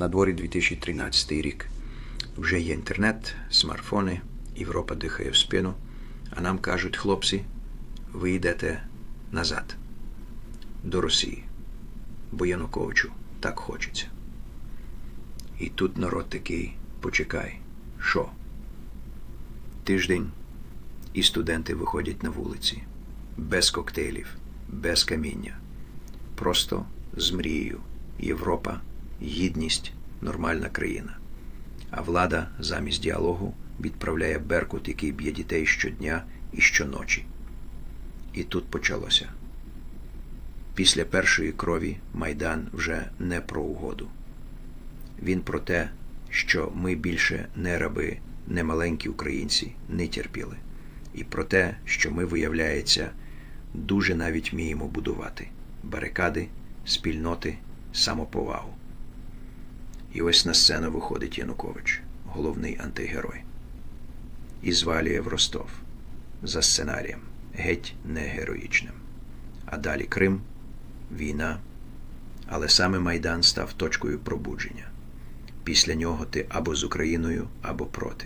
На дворі 2013 рік. Вже є інтернет, смартфони, Європа дихає в спину, а нам кажуть, хлопці, ви йдете назад, до Росії, бо Януковичу так хочеться. І тут народ такий, почекай, що? Тиждень і студенти виходять на вулиці, без коктейлів, без каміння, просто з мрією. Європа, гідність, нормальна країна. А влада замість діалогу відправляє Беркут, який б'є дітей щодня і щоночі. І тут почалося. Після першої крові Майдан вже не про угоду. Він про те, що ми більше не раби, не маленькі українці, не терпіли. І про те, що ми, виявляється, дуже навіть вміємо будувати барикади, спільноти, самоповагу. І ось на сцену виходить Янукович, головний антигерой, і звалює в Ростов за сценарієм, геть не героїчним. А далі Крим, війна, але саме Майдан став точкою пробудження. Після нього ти або з Україною, або проти.